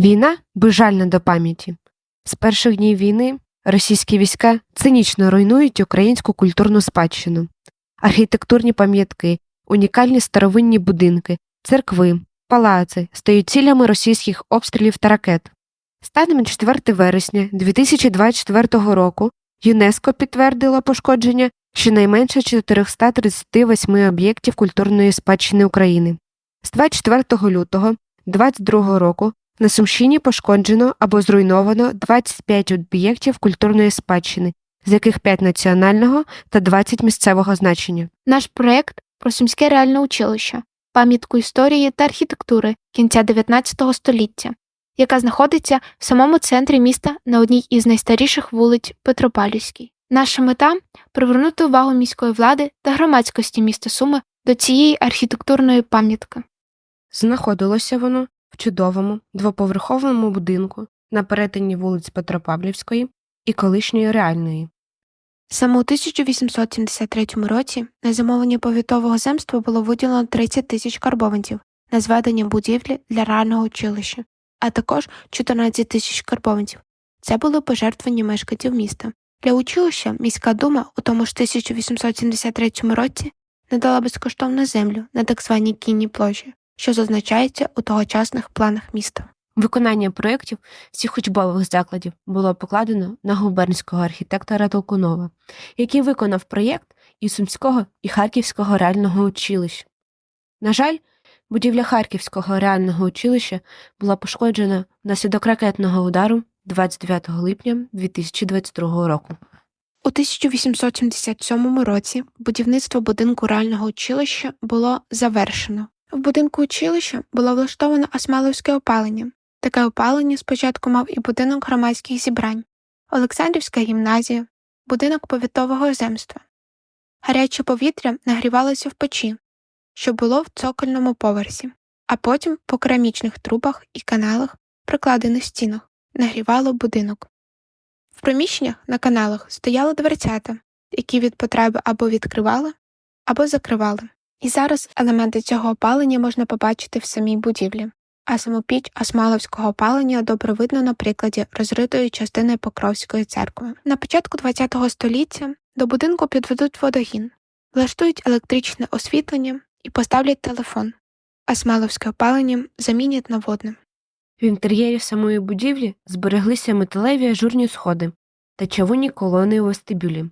Війна безжальна до пам'яті. З перших днів війни російські війська цинічно руйнують українську культурну спадщину, архітектурні пам'ятки, унікальні старовинні будинки, церкви, палаци стають цілями російських обстрілів та ракет. Станом на 4 вересня 2024 року ЮНЕСКО підтвердило пошкодження щонайменше 438 об'єктів культурної спадщини України. З 24 лютого 2022 року на Сумщині пошкоджено або зруйновано 25 об'єктів культурної спадщини, з яких 5 національного та 20 місцевого значення. Наш проєкт про Сумське реальне училище, пам'ятку історії та архітектури кінця 19 століття, яка знаходиться в самому центрі міста на одній із найстаріших вулиць Петропавлівській. Наша мета привернути увагу міської влади та громадськості міста Суми до цієї архітектурної пам'ятки. Знаходилося воно в чудовому двоповерховому будинку на перетині вулиць Петропавлівської і колишньої реальної. Саме у 1873 році на замовлення повітового земства було виділено 30 тисяч карбованців на зведення будівлі для реального училища, а також 14 тисяч карбованців. Це були пожертвування мешканців міста. Для училища міська дума у тому ж 1873 році надала безкоштовну землю на так званій кінній площі, що зазначається у тогочасних планах міста. Виконання проєктів всіх учбових закладів було покладено на губернського архітектора Толкунова, який виконав проєкт і Сумського, і Харківського реального училища. На жаль, будівля Харківського реального училища була пошкоджена внаслідок ракетного удару 29 липня 2022 року. У 1877 році будівництво будинку реального училища було завершено. В будинку училища було влаштовано осмаловське опалення. Таке опалення спочатку мав і будинок громадських зібрань, Олександрівська гімназія, будинок повітового земства. Гаряче повітря нагрівалося в печі, що було в цокольному поверсі, а потім по керамічних трубах і каналах, прикладених стінах, нагрівало будинок. В приміщеннях на каналах стояли дверцята, які від потреби або відкривали, або закривали. І зараз елементи цього опалення можна побачити в самій будівлі, а саму піч осмаловського опалення добре видно на прикладі розритої частини Покровської церкви. На початку ХХ століття до будинку підведуть водогін, влаштують електричне освітлення і поставлять телефон. Осмаловське опалення замінять на водне. В інтер'єрі самої будівлі збереглися металеві ажурні сходи та чавунні колони у вестибюлі.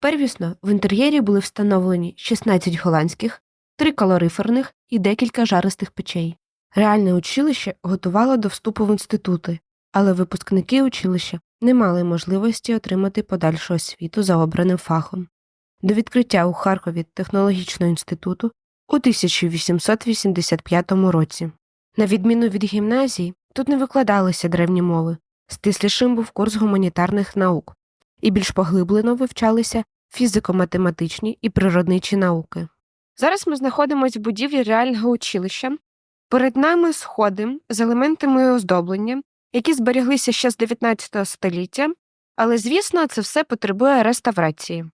Первісно в інтер'єрі були встановлені 16 голландських, 3 калориферних і декілька жаристих печей. Реальне училище готувало до вступу в інститути, але випускники училища не мали можливості отримати подальшу освіту за обраним фахом. До відкриття у Харкові технологічного інституту у 1885 році. На відміну від гімназії, тут не викладалися древні мови, стислішим був курс гуманітарних наук, і більш поглиблено вивчалися фізико-математичні і природничі науки. Зараз ми знаходимося в будівлі реального училища. Перед нами сходи з елементами оздоблення, які зберіглися ще з 19 століття, але, звісно, це все потребує реставрації.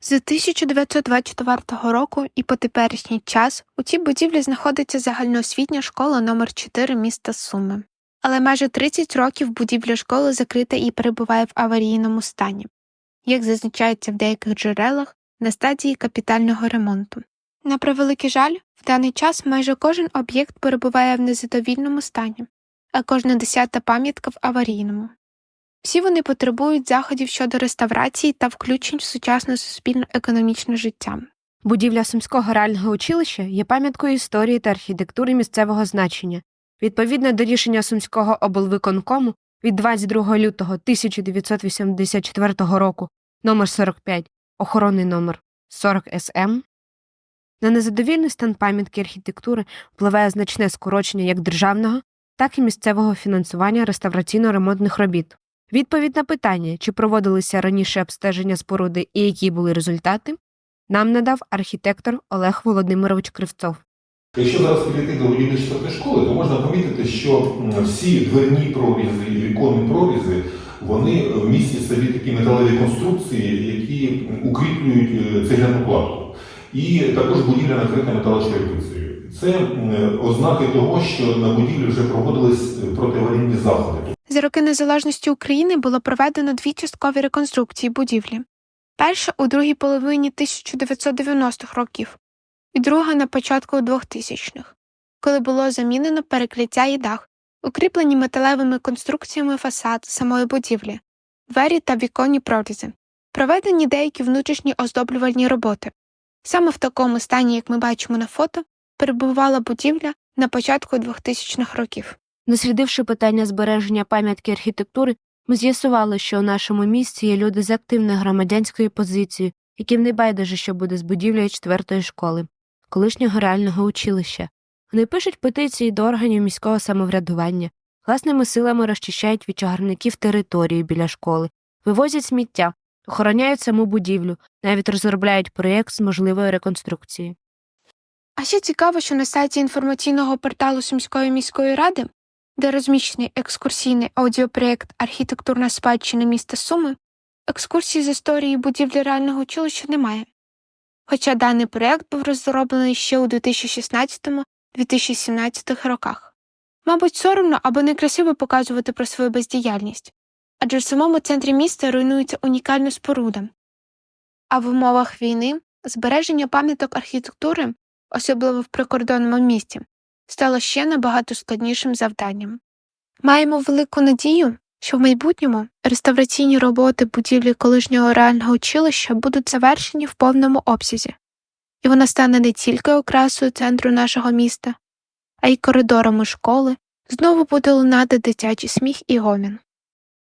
З 1924 року і по теперішній час у цій будівлі знаходиться загальноосвітня школа номер 4 міста Суми. Але майже 30 років будівля школи закрита і перебуває в аварійному стані, як зазначається в деяких джерелах на стадії капітального ремонту. На превеликий жаль, в даний час майже кожен об'єкт перебуває в незадовільному стані, а кожна десята пам'ятка в аварійному. Всі вони потребують заходів щодо реставрації та включень в сучасне суспільно-економічне життя. Будівля Сумського реального училища є пам'яткою історії та архітектури місцевого значення. Відповідно до рішення Сумського облвиконкому від 22 лютого 1984 року номер 45 охоронний номер 40 СМ, на незадовільний стан пам'ятки архітектури впливає значне скорочення як державного, так і місцевого фінансування реставраційно-ремонтних робіт. Відповідь на питання, чи проводилися раніше обстеження споруди і які були результати, нам надав архітектор Олег Володимирович Кривцов. Якщо зараз підійти до будівлі школи, то можна помітити, що всі дверні прорізи і віконні прорізи вони містять в собі такі металеві конструкції, які укріплюють е, цегляну кладку. І також будівля накрита металочерепицею. Це ознаки того, що на будівлі вже проводились е, протиаварійні заходи. За роки незалежності України було проведено дві часткові реконструкції будівлі. Перша у другій половині 1990-х років і друга на початку 2000-х, коли було замінено перекриття і дах, укріплені металевими конструкціями фасад самої будівлі, двері та віконні прорізи, проведені деякі внутрішні оздоблювальні роботи. Саме в такому стані, як ми бачимо на фото, перебувала будівля на початку 2000-х років. Дослідивши питання збереження пам'ятки архітектури, ми з'ясували, що у нашому місті є люди з активною громадянською позицією, яким не байдуже, що буде з будівлею четвертої школи, колишнього реального училища. Вони пишуть петиції до органів міського самоврядування, власними силами розчищають від чагарників території біля школи, вивозять сміття, охороняють саму будівлю, навіть розробляють проєкт з можливої реконструкції. А ще цікаво, що на сайті інформаційного порталу Сумської міської ради, де розміщений екскурсійний аудіопроєкт Архітектурна спадщина міста Суми, екскурсії з історії будівлі реального училища немає. Хоча даний проєкт був розроблений ще у 2016-2017 роках. Мабуть, соромно або некрасиво показувати про свою бездіяльність, адже в самому центрі міста руйнується унікальна споруда. А в умовах війни збереження пам'яток архітектури особливо в прикордонному місті, стало ще набагато складнішим завданням. Маємо велику надію, що в майбутньому реставраційні роботи будівлі колишнього реального училища будуть завершені в повному обсязі, і вона стане не тільки окрасою центру нашого міста, а й коридорами школи знову буде лунати дитячий сміх і гомін.